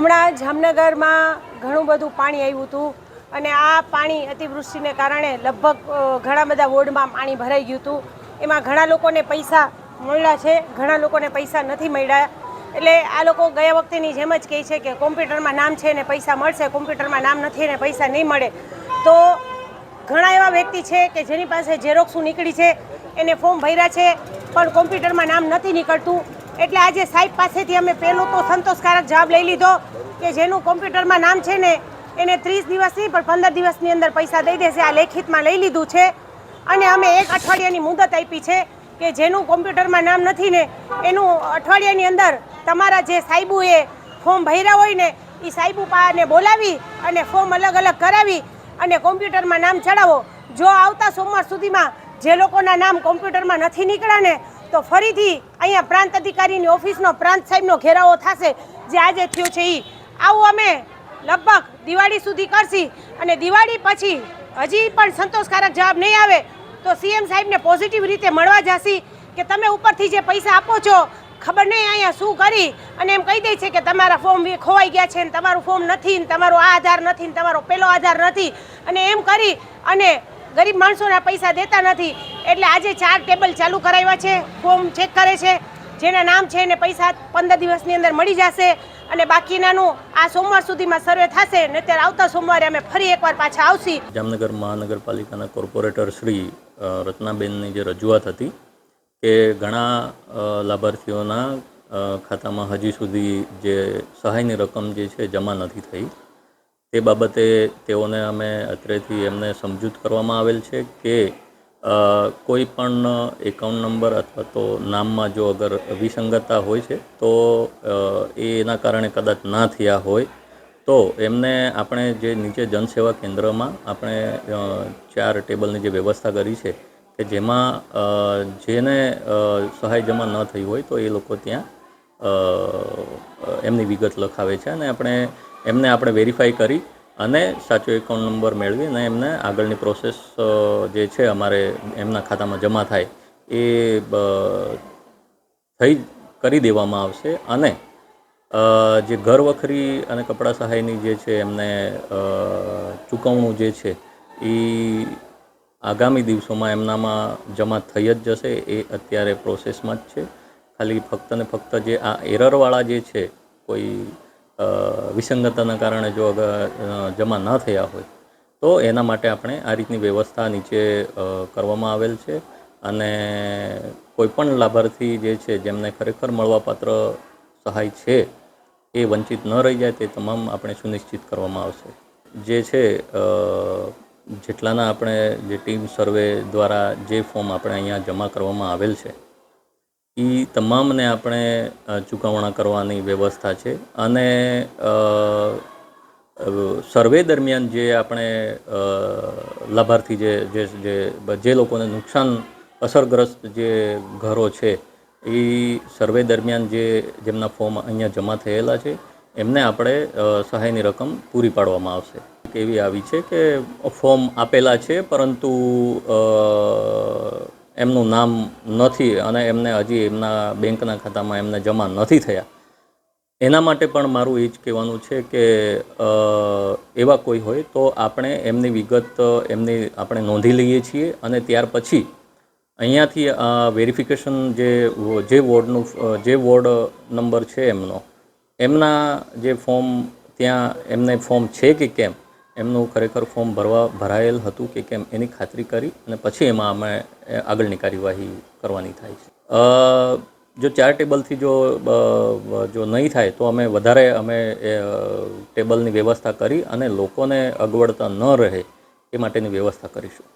હમણાં જામનગરમાં ઘણું બધું પાણી આવ્યું હતું અને આ પાણી અતિવૃષ્ટિને કારણે લગભગ ઘણા બધા વોર્ડમાં પાણી ભરાઈ ગયું હતું. એમાં ઘણા લોકોને પૈસા મળ્યા છે, ઘણા લોકોને પૈસા નથી મળ્યા. એટલે આ લોકો ગયા વખતેની જેમ જ કહે છે કે કોમ્પ્યુટરમાં નામ છે ને પૈસા મળશે, કોમ્પ્યુટરમાં નામ નથી ને પૈસા નહીં મળે. તો ઘણા એવા વ્યક્તિ છે કે જેની પાસે ઝેરોક્ષું નીકળી છે, એને ફોર્મ ભર્યા છે, પણ કોમ્પ્યુટરમાં નામ નથી નીકળતું. એટલે આજે સાહેબ પાસેથી અમે પહેલો તો સંતોષકારક જવાબ લઈ લીધો કે જેનું કોમ્પ્યુટરમાં નામ છે ને, એને ત્રીસ દિવસ નહીં, પણ પંદર દિવસની અંદર પૈસા દઈ દેશે, આ લેખિતમાં લઈ લીધું છે. અને અમે એક અઠવાડિયાની મુદત આપી છે કે જેનું કોમ્પ્યુટરમાં નામ નથી ને, એનું અઠવાડિયાની અંદર તમારા જે સાહેબુએ ફોર્મ ભર્યા હોય ને એ સાહેબુ પાને બોલાવી અને ફોર્મ અલગ અલગ કરાવી અને કોમ્પ્યુટરમાં નામ ચડાવો. જો આવતા સોમવાર સુધીમાં જે લોકોના નામ કોમ્પ્યુટરમાં નથી નીકળ્યા ને તો ફરીથી અહીંયા પ્રાંત અધિકારીની ઓફિસનો પ્રાંત સાહેબનો ઘેરાવો થશે જે આજે થયો છે એ આવું અમે લગભગ દિવાળી સુધી કરશી અને દિવાળી પછી હજી પણ સંતોષકારક જવાબ નહીં આવે તો સીએમ સાહેબને પોઝિટિવ રીતે મળવા જાશી કે તમે ઉપરથી જે પૈસા આપો છો, ખબર નહીં અહીંયા શું કરી અને એમ કહી દે છે કે તમારા ફોર્મ ખોવાઈ ગયા છે ને તમારું ફોર્મ નથી ને તમારો આ આધાર નથી ને તમારો પેલો આધાર નથી અને એમ કરી અને ગરીબ માણસોના પૈસા દેતા નથી. એટલે આજે ચાર ટેબલ ચાલુ કરાવ્યા છે, ફોર્મ ચેક કરે છે, જેના નામ છે એને પૈસા પંદર દિવસની અંદર મળી જશે અને બાકીનાનું આ સોમવાર સુધીમાં સર્વે થશે ને ત્યારે આવતા સોમવારે અમે ફરી એકવાર પાછા આવશી. જામનગર મહાનગરપાલિકાના કોર્પોરેટર શ્રી રત્નાબેનની જે રજૂઆત હતી કે ઘણા લાભાર્થીઓના ખાતામાં હજી સુધી જે સહાયની રકમ જે છે જમા નથી થઈ. તે બાબતે તેઓને અમે અત્રેથી એમને સમજૂત કરવામાં આવેલ છે કે કોઈ પણ એકાઉન્ટ નંબર અથવા તો નામમાં જો અગર વિસંગતતા હોય છે, તો એ એના કારણે કદાચ ના થયા હોય, તો એમને આપણે જે નીચે જનસેવા કેન્દ્રમાં આપણે ચાર ટેબલની જે વ્યવસ્થા કરી છે કે જેમાં જેને સહાય જમા ન થઈ હોય તો એ લોકો ત્યાં એમની વિગત લખાવે છે અને આપણે એમને આપણે વેરીફાઈ કરી અને સાચો એકાઉન્ટ નંબર મેળવી અને એમને આગળની પ્રોસેસ જે છે અમારે એમના ખાતામાં જમા થાય એ થઈ કરી દેવામાં આવશે અને જે ઘર વખરી અને કપડાં સહાયની જે છે એમને ચૂકવણું જે છે એ આગામી દિવસોમાં એમનામાં જમા થઈ જ જશે એ અત્યારે પ્રોસેસમાં જ છે. ખાલી ફક્ત ને ફક્ત જે આ એરરવાળા જે છે કોઈ વિસંગતતાના કારણે જો અગર જમા ન થયા હોય, તો એના માટે આપણે આ રીતની વ્યવસ્થા નીચે કરવામાં આવેલ છે. અને કોઈપણ લાભાર્થી જે છે, જેમને ખરેખર મળવાપાત્ર સહાય છે, એ વંચિત ન રહી જાય તે તમામ આપણે સુનિશ્ચિત કરવામાં આવશે. જે છે જેટલાના આપણે જે ટીમ સર્વે દ્વારા જે ફોર્મ આપણે અહીંયા જમા કરવામાં આવેલ છે એ તમામને આપણે ચૂકવણા કરવાની વ્યવસ્થા છે. અને સર્વે દરમિયાન જે આપણે લાભાર્થી જે જે જે લોકોને નુકસાન, અસરગ્રસ્ત જે ઘરો છે એ સર્વે દરમિયાન જે જેમના ફોર્મ અહીંયા જમા થયેલા છે, એમને આપણે સહાયની રકમ પૂરી પાડવામાં આવશે. એવી આવી છે કે ફોર્મ આપેલા છે, પરંતુ એમનું નામ નથી અને એમને હજી એમના બેંકના ખાતામાં એમને જમા નથી થયા. એના માટે પણ મારું એ જ કહેવાનું છે કે એવા કોઈ હોય તો આપણે એમની વિગત, એમની આપણે નોંધી લઈએ છીએ અને ત્યાર પછી અહીંયાથી વેરિફિકેશન જે જે વોર્ડનું જે વોર્ડ નંબર છે એમનો, એમના જે ફોર્મ, ત્યાં એમને ફોર્મ છે કે કેમ? એમનું ખરેખર ફોર્મ ભરવા, ભરાયેલ હતું કે કેમ એની ખાતરી કરી અને પછી એમાં અમે આગળની કાર્યવાહી કરવાની થાય છે. જો ચાર ટેબલથી જો જો નહીં થાય તો અમે વધારે અમે ટેબલની વ્યવસ્થા કરી અને લોકોને અગવડતા ન રહે એ માટેની વ્યવસ્થા કરીશું.